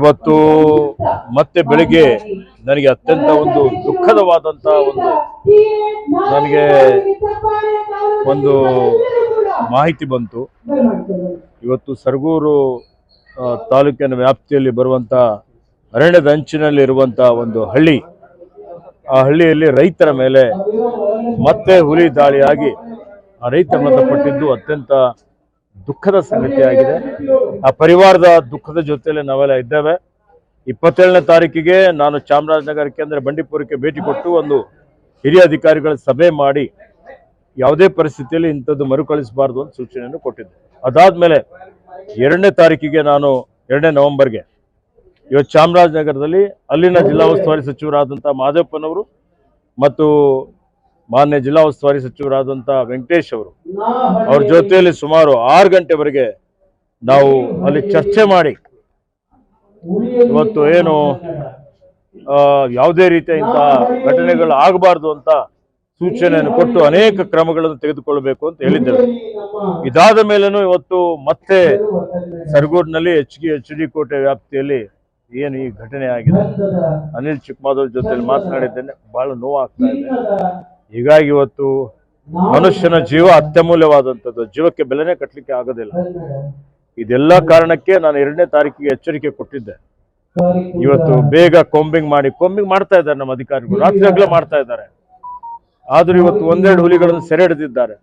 ಇವತ್ತು ಮತ್ತೆ ಬೆಳಿಗ್ಗೆ ನನಗೆ ಅತ್ಯಂತ ಒಂದು ದುಃಖದವಾದಂತ ಒಂದು ನನಗೆ ಒಂದು ಮಾಹಿತಿ ಬಂತು. ಇವತ್ತು ಸರಗೂರು ತಾಲೂಕಿನ ವ್ಯಾಪ್ತಿಯಲ್ಲಿ ಬರುವಂತ ಅರಣ್ಯದ ಅಂಚಿನಲ್ಲಿ ಇರುವಂತ ಒಂದು ಹಳ್ಳಿ. ಆ ಹಳ್ಳಿಯಲ್ಲಿ ರೈತರ ಮೇಲೆ ಮತ್ತೆ ಹುಲಿ ದಾಳಿಯಾಗಿ ಆ ರೈತ ಮೃತಪಟ್ಟಿದ್ದು ಅತ್ಯಂತ ದುಃಖದ ಸಂಗತಿಯಾಗಿದೆ ಆ ಪರಿವಾರದ ದುಃಖದ ಜೊತೆಯಲ್ಲಿ ನಾವೆಲ್ಲ ಇದ್ದೇವೆ. ಇಪ್ಪತ್ತೇಳನೇ ತಾರೀಕಿಗೆ ನಾನು ಚಾಮರಾಜನಗರಕ್ಕೆ ಅಂದರೆ ಬಂಡೀಪುರಕ್ಕೆ ಭೇಟಿ ಕೊಟ್ಟು ಒಂದು ಹಿರಿಯ ಅಧಿಕಾರಿಗಳ ಸಭೆ ಮಾಡಿ ಯಾವುದೇ ಪರಿಸ್ಥಿತಿಯಲ್ಲಿ ಇಂಥದ್ದು ಮರುಕಳಿಸಬಾರ್ದು ಅಂತ ಸೂಚನೆಯನ್ನು ಕೊಟ್ಟಿದ್ದೆ. ಅದಾದ್ಮೇಲೆ ಎರಡನೇ ತಾರೀಕಿಗೆ ನಾನು, ಎರಡನೇ ನವೆಂಬರ್ಗೆ ಇವತ್ತು ಚಾಮರಾಜನಗರದಲ್ಲಿ ಅಲ್ಲಿನ ಜಿಲ್ಲಾ ಉಸ್ತುವಾರಿ ಸಚಿವರಾದಂಥ ಮಾದೇವಪ್ಪನವರು ಮತ್ತು ಮಾನ್ಯ ಜಿಲ್ಲಾ ಉಸ್ತುವಾರಿ ಸಚಿವರಾದಂಥ ವೆಂಕಟೇಶ್ ಅವರು, ಅವ್ರ ಜೊತೆಯಲ್ಲಿ ಸುಮಾರು ಆರು ಗಂಟೆವರೆಗೆ ನಾವು ಅಲ್ಲಿ ಚರ್ಚೆ ಮಾಡಿ, ಇವತ್ತು ಏನು ಯಾವುದೇ ರೀತಿಯ ಇಂತಹ ಘಟನೆಗಳು ಆಗಬಾರ್ದು ಅಂತ ಸೂಚನೆಯನ್ನು ಕೊಟ್ಟು ಅನೇಕ ಕ್ರಮಗಳನ್ನು ತೆಗೆದುಕೊಳ್ಳಬೇಕು ಅಂತ ಹೇಳಿದ್ದೇವೆ. ಇದಾದ ಮೇಲೇನು ಇವತ್ತು ಮತ್ತೆ ಸರಗೂರಿನಲ್ಲಿ H K, H D Kote ವ್ಯಾಪ್ತಿಯಲ್ಲಿ ಏನು ಈ ಘಟನೆ ಆಗಿದೆ. ಅನಿಲ್ ಚಿಕ್ಕಮಾದವ್ರ ಜೊತೆಲಿ ಮಾತನಾಡಿದ್ದೇನೆ. ಬಹಳ ನೋವಾಗ್ತಾ ಇದೆ. ಹೀಗಾಗಿ ಇವತ್ತು ಮನುಷ್ಯನ ಜೀವ ಅತ್ಯಮೂಲ್ಯವಾದಂಥದ್ದು. ಜೀವಕ್ಕೆ ಬೆಲೆನೇ ಕಟ್ಟಲಿಕ್ಕೆ ಆಗೋದಿಲ್ಲ. ಇದೆಲ್ಲ ಕಾರಣಕ್ಕೆ ನಾನು ಎರಡನೇ ತಾರೀಕಿಗೆ ಎಚ್ಚರಿಕೆ ಕೊಟ್ಟಿದ್ದೆ. ಇವತ್ತು ಬೇಗ ಕೊಂಬಿಂಗ್ ಮಾಡಿ, ಕೊಂಬಿಂಗ್ ಮಾಡ್ತಾ ಇದ್ದಾರೆ ನಮ್ಮ ಅಧಿಕಾರಿಗಳು. ರಾತ್ರಿ ಮಾಡ್ತಾ ಇದ್ದಾರೆ. ಆದ್ರೂ ಇವತ್ತು ಒಂದೆರಡು ಹುಲಿಗಳನ್ನು ಸೆರೆ ಹಿಡಿದಿದ್ದಾರೆ.